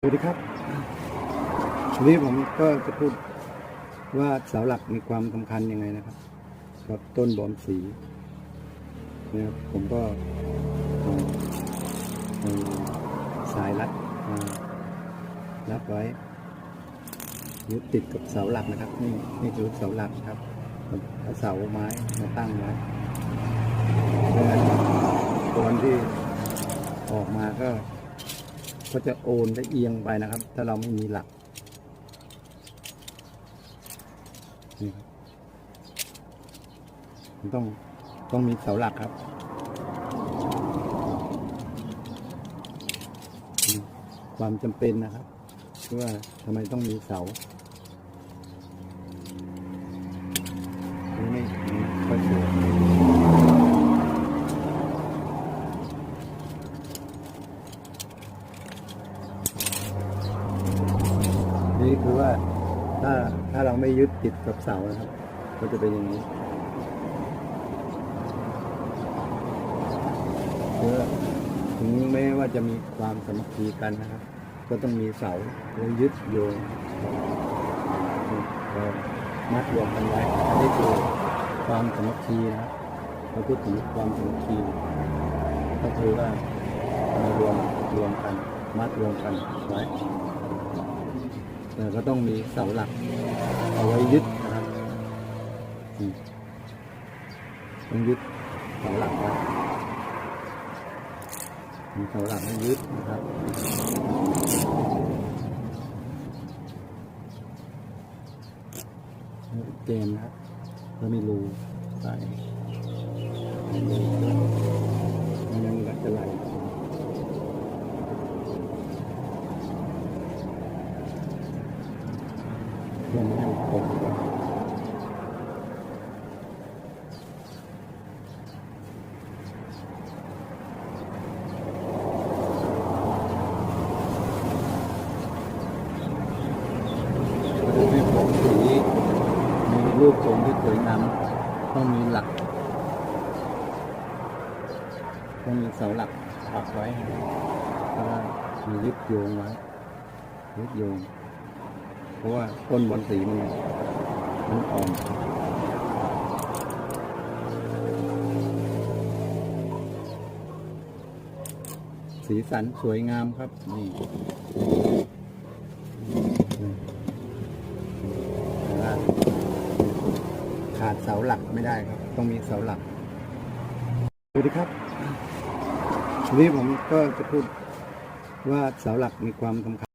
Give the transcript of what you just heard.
สวัสดีครับวันนี้ผมก็จะพูดว่าเสาหลักมีความสำคัญยังไงนะครับกับต้นบอนสีนะครับผมก็สายรัดรัดไว้ยึดติดกับเสาหลักนะครับ นี่นี่คือเสาหลักครับเอาเสาไม้มาตั้งไว้ตอนที่ออกมาก็ ก็จะโอนและเอียงไปนะครับ ถ้าเราไม่มีหลักนี่ครับมันต้องต้องมีเสาหลักครับ ความจำเป็นนะครับว่าทำไมต้องมีเสาไม่ไม่ค่อยสวย นี่คือว่าถ้าถ้าเราไม่ยึดติดกับเสานะครับก็จะเป็นอย่างนี้เพื่อถึงแม้ว่าจะมีความสมัคคีกันนะครับ ก็ต้องมีเสาแล้วยึดโยงมัดรวมกันไว้นี่คือความสมัคคีนะครับเราพูดถึงความสมัคคีก็คือว่ามารวมรวมกัน มัดรวมกันไว้ ก็ต้องมีเสาหลัก เอาไว้ยึดนะครับต้องยึดเสาหลักไว้มีเสาหลักให้ยึดนะครับเกมนะครับแล้วมีรูใส่รูด้วยไม่งั้นก็จะไหลเพื่อไม่ให้มันตกก็จะมีรูปทรงที่สวยงามต้องมีหลักต้องมีเสาหลักปักไว้เพราะว่ามียึดโยงไว้ยึดโยง เพราะว่าต้นบอนสีมันมันอ่อนสีสันสวยงามครับ นี่ขาดเสาหลักไม่ได้ครับ ต้องมีเสาหลักสวัสดีครับวันนี้ผมก็จะพูดว่าเสาหลักมีความสำคัญ